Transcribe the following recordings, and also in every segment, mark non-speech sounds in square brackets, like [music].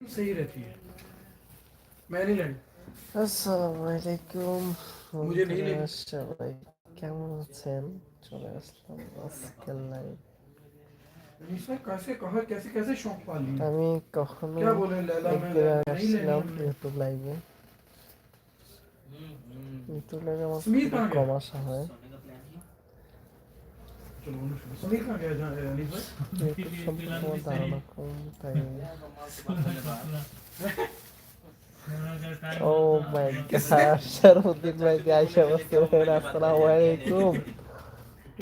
सही रहती है मैं नहीं लेनी আসসালামু আলাইকুম মুঝে নেই লেনি। সবাই কেমন আছেন চলে আসলাম আজকের লাইভ निशा कैसे कहा कैसे कैसे शौक पाली है? আমি কখনো क्या बोले लैला मैं একদিন नहीं আসলাম लेनी ইউটিউব লাইভে ইউটিউব লাইভে আমার সুমিত খুবই कहाँ কম गया? আসা হয় ও ভাই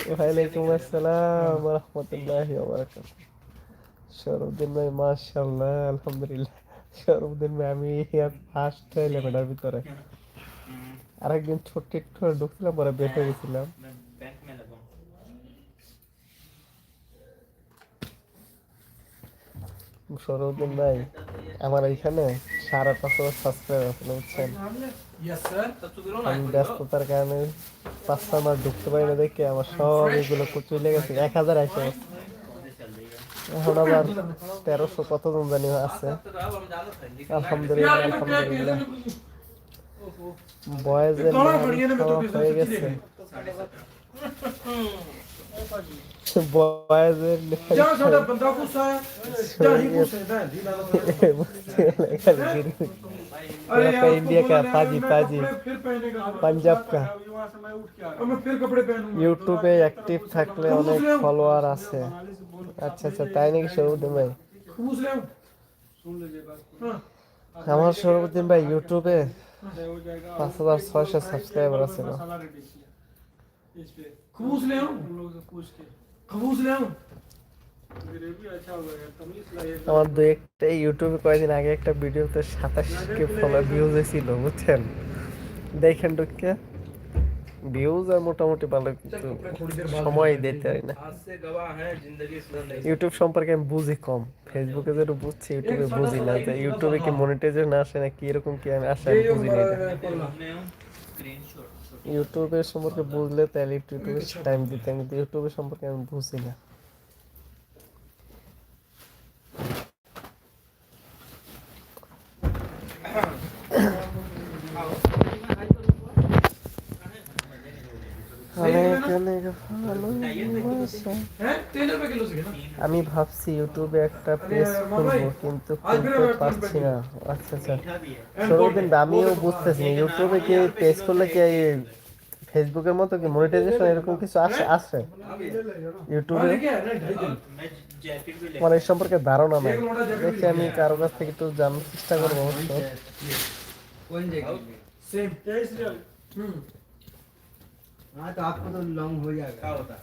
ওয়ালাইকুম আসসালাম ভাই আলহামদুলিল্লাহ শরফুদ্দিন ভাই আমি ফার্স্ট ইলেভেনের ভিতরে আরেকদিন ছোট্ট একটু ঢুকছিলাম পরে বের হয়ে গেছিলাম সরউদ্দিন ভাই আমার এখানে সারা পাঁচশো সাবস্ক্রাইব আসলে বুঝছেন? আমি ব্যস্ততার কারণে পাঁচশো আমার ঢুকতে পারি না দেখে আমার সব এগুলো চলে গেছে এক হাজার একশো এখন আবার তেরোশো কতজন জানি আছে। আলহামদুলিল্লাহ আলহামদুলিল্লাহ। বয়েজের হয়ে গেছে। বয়সের इंडिया का ताजी ताजी ইউটিউবে অ্যাক্টিভ থাকলে অনেক ফলোয়ার আছে। আচ্ছা আচ্ছা তাই নাকি সৌরভদিন ভাই? হ্যাঁ। আমার সৌরভদিন ভাই ইউটিউবে পাঁচ হাজার ছয়শো সাবস্ক্রাইবার আছে না खबूस ले आऊं खबूस ले आऊं আমার দু একটা ইউটিউবে কয়েকদিন আগে একটা ভিডিওতে সাতাশ কে ফলো ভিউজ ছিল বুঝছেন দেখেন ঢুকে ভিউজ আর মোটামুটি ভালো কিন্তু সময় দিতে হয় না आज से गवाह है जिंदगी सुधर नहीं ইউটিউব সম্পর্কে আমি বুঝি কম ফেসবুকে যেটা বুঝছি ইউটিউবে বুঝি না যে ইউটিউবে কি মনিটাইজেশন আসে না কি এরকম কি আমি আসে আমি ये বুঝি না ইউটিউবের সম্পর্কে বুঝলে তাহলে ইউটিউবে টাইম দিতে আমি ইউটিউবের সম্পর্কে আমি বুঝি না। আমি ভাবছি ইউটিউবে একটা পেজ খুলবো কিন্তু খুলতে পারছি না। আচ্ছা আচ্ছা। সরবিন আমিও বুঝতেছি ইউটিউবে কি পেজ খুললে কি ফেসবুকের মতো কি মনিটাইজেশন এরকম কিছু আসে? আসে। ইউটিউবে মানে এই সম্পর্কে ধারণা নাই। দেখি আমি কারও কাছ থেকে একটু জানার চেষ্টা করব অবশ্য। हाँ तो आपको तो लॉन्ग हो जाएगा। क्या होता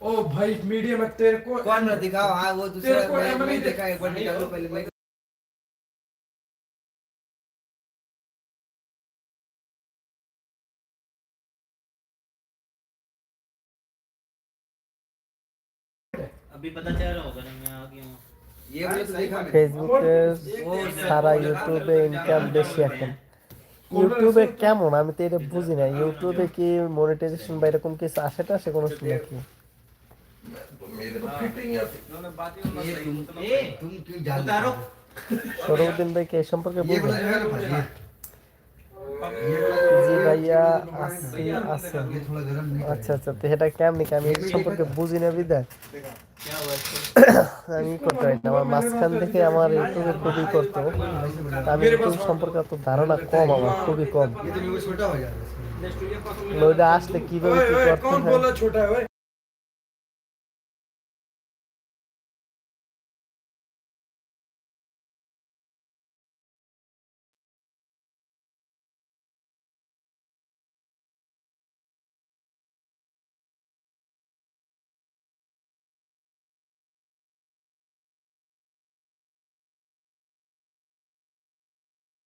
ओ भाई मीडियम है तेरे को कौन ना दिखाओ हाँ वो दूसरा तेरे को देखा एक बार निकालो पहले मैं अभी पता चल रहा होगा ना मैं आ गया हूँ। ये तो देखा फेसबुक पे सारा यूट्यूब पे इनका बेसिया ইউটিউবে কেমন? আমি তো এটা বুঝি না। ইউটিউবে কি মনিটাইজেশন বা এরকম কিছু আসে টাসে কোনো সময় কি? সৌরভ দিন ভাই কে সম্পর্কে বলবেন? ভাইয়া আছে আছে। আচ্ছা আচ্ছা তো এটা কেমনি আমি এটা সম্পর্কে বুঝি না বিদায় [coughs] আমি করতে পারি না। আমার মাঝখান থেকে আমার ইউটিউবে খুবই করতো। আমি মানে ইউটিউব সম্পর্কে অত ধারণা কম আমার খুবই কম। ওইটা আসলে কীভাবে করতে হয়?